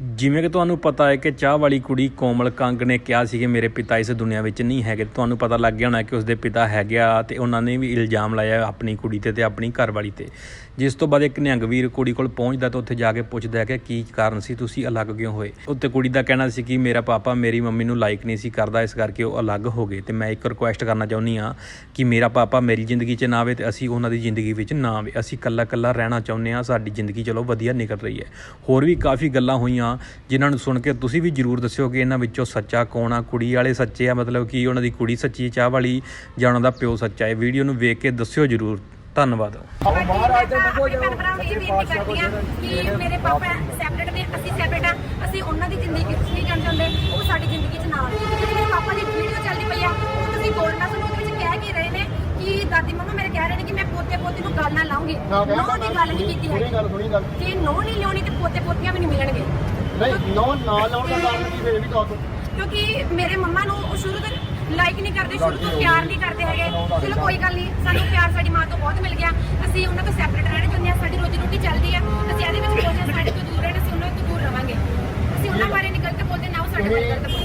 ਜਿਵੇਂ ਕਿ ਤੁਹਾਨੂੰ ਪਤਾ ਹੈ ਕਿ ਚਾਹ ਵਾਲੀ ਕੁੜੀ ਕੋਮਲ ਕੰਗ ਨੇ ਕਿਹਾ ਸੀ ਕਿ ਮੇਰੇ ਪਿਤਾ ਇਸ ਦੁਨੀਆ ਵਿੱਚ ਨਹੀਂ ਹੈਗੇ। ਤੁਹਾਨੂੰ ਪਤਾ ਲੱਗ ਗਿਆ ਹੋਣਾ ਕਿ ਉਸਦੇ ਪਿਤਾ ਹੈਗੇ ਆ ਤੇ ਉਹਨਾਂ ਨੇ ਵੀ ਇਲਜ਼ਾਮ ਲਾਇਆ ਆਪਣੀ ਕੁੜੀ ਤੇ ਤੇ ਆਪਣੀ ਘਰਵਾਲੀ ਤੇ। ਜਿਸ ਤੋਂ ਬਾਅਦ ਇੱਕ ਨਿਹੰਗ ਵੀਰ ਕੁੜੀ ਕੋਲ ਪਹੁੰਚਦਾ ਤੇ ਉੱਥੇ ਜਾ ਕੇ ਪੁੱਛਦਾ ਕਿ ਕੀ ਕਾਰਨ ਸੀ, ਤੁਸੀਂ ਅਲੱਗ ਕਿਉਂ ਹੋਏ? ਉੱਤੇ ਕੁੜੀ ਦਾ ਕਹਿਣਾ ਸੀ ਕਿ ਮੇਰਾ ਪਾਪਾ ਮੇਰੀ ਮੰਮੀ ਨੂੰ ਲਾਈਕ ਨਹੀਂ ਸੀ ਕਰਦਾ, ਇਸ ਕਰਕੇ ਉਹ ਅਲੱਗ ਹੋ ਗਏ। ਤੇ ਮੈਂ ਇੱਕ ਰਿਕੁਐਸਟ ਕਰਨਾ ਚਾਹੁੰਦੀ ਆ ਕਿ ਮੇਰਾ ਪਾਪਾ ਮੇਰੀ ਜ਼ਿੰਦਗੀ 'ਚ ਨਾ ਆਵੇ ਤੇ ਅਸੀਂ ਉਹਨਾਂ ਦੀ ਜ਼ਿੰਦਗੀ ਵਿੱਚ ਨਾ ਆਵੇ। ਅਸੀਂ ਇਕੱਲਾ ਇਕੱਲਾ ਰਹਿਣਾ ਚਾਹੁੰਦੇ ਆ ਸਾਡੀ ਜ਼ਿੰਦਗੀ ਚਲੋ ਵਧੀਆ ਨਿਕਲ ਰਹੀ ਹੈ। ਹੋਰ ਵੀ ਕਾਫੀ ਗੱਲਾਂ ਹੋਈਆਂ ਜਿਨ੍ਹਾਂ ਨੂੰ ਸੁਣ ਕੇ ਤੁਸੀਂ ਵੀ ਜਰੂਰ ਦੱਸਿਓ ਕਿ ਇਹਨਾਂ ਵਿੱਚੋਂ ਸੱਚਾ ਕੌਣ ਆ, ਕੁੜੀ ਵਾਲੇ ਸੱਚੇ ਆ, ਮਤਲਬ ਕਿ ਉਹਨਾਂ ਦੀ ਕੁੜੀ ਸੱਚੀ ਹੈ ਚਾਹ ਵਾਲੀ ਜਾਂ ਉਹਨਾਂ ਦਾ ਪਿਓ ਸੱਚਾ ਹੈ ਵੀਡੀਓ ਨੂੰ ਵੇਖ ਕੇ ਦੱਸਿਓ ਜਰੂਰ। ਧੰਨਵਾਦ। ਮਹਾਰਾਜ ਦੇ ਮੰਗੋ ਜਾਓ ਕਿ ਮੇਰੇ ਪਾਪਾ ਸੈਪਰੇਟ ਨੇ ਅਸੀਂ ਸੈਪਰੇਟ ਆ ਅਸੀਂ ਉਹਨਾਂ ਦੀ ਜ਼ਿੰਦਗੀ ਵਿੱਚ ਨਹੀਂ ਜਾਣਾ ਚਾਹੁੰਦੇ ਉਹ ਸਾਡੀ ਜ਼ਿੰਦਗੀ 'ਚ ਨਾ ਆਉਣ ਮੇਰੇ ਪਾਪਾ ਦੀ ਵੀਡੀਓ ਚੱਲਦੀ ਪਈ ਆ ਉਹ ਤੁਸੀਂ ਬੋਲਣਾ ਸਾਨੂੰ ਉਹਦੇ ਵਿੱਚ ਕਹਿ ਕੀ ਰਹੇ ਨੇ ਕਿ ਦਾਦੀ ਮੰਮਾ ਮੇਰੇ ਕਹਿ ਰਹੇ ਨੇ ਕਿ ਮੈਂ ਪੋਤੇ ਪੋਤੀ ਨੂੰ ਗੱਲ ਨਾ ਲਾਉਂਗੀ ਨੋ ਦੀ ਗੱਲ ਨਹੀਂ ਕੀਤੀ ਹੈ ਗੱਲ ਨੋ ਨਹੀਂ ਲਿਆਉਣੀ ਤੇ ਪੋਤੇ ਪੋਤੀਆਂ ਵੀ ਨਹੀਂ ਮਿਲਣਗੇ। ਨਹੀਂ ਨੌ ਨਾ ਲਾਉਣ ਦਾ ਕਾਰਨ ਕੀ ਹੋਇਆ ਵੀ ਕਾਹ ਕਿਉਂਕਿ ਮੇਰੇ ਮੰਮਾ ਨੂੰ ਉਹ ਸ਼ੁਰੂ ਤੋਂ ਲਾਈਕ ਨਹੀਂ ਕਰਦੇ ਸ਼ੁਰੂ ਤੋਂ ਪਿਆਰ ਨਹੀਂ ਕਰਦੇ ਹੈਗੇ। ਚਲੋ ਕੋਈ ਗੱਲ ਨਹੀਂ ਸਾਨੂੰ ਪਿਆਰ ਸਾਡੀ ਮਾਂ ਤੋਂ ਬਹੁਤ ਮਿਲ ਗਿਆ। ਅਸੀਂ ਉਹਨਾਂ ਤੋਂ ਸੈਪਰੇਟ ਰਹਿਣਾ ਚਾਹੁੰਦੇ ਹਾਂ ਸਾਡੀ ਰੋਜ਼ੀ ਰੋਟੀ ਚੱਲਦੀ ਹੈ ਅਸੀਂ ਇਹਦੇ ਵਿੱਚ ਕੋਈ ਸਾਡੇ ਤੋਂ ਦੂਰ ਰਹਿਣਾ ਅਸੀਂ ਉਹਨਾਂ ਤੋਂ ਦੂਰ ਰਵਾਂਗੇ। ਅਸੀਂ ਉਹਨਾਂ ਬਾਰੇ ਨਿਕਲ ਕੇ ਬੋਲਦੇ ਨਾ ਉਹ ਸਾਡੇ ਬਾਰੇ ਗਲਤ ਬੋਲਦੇ।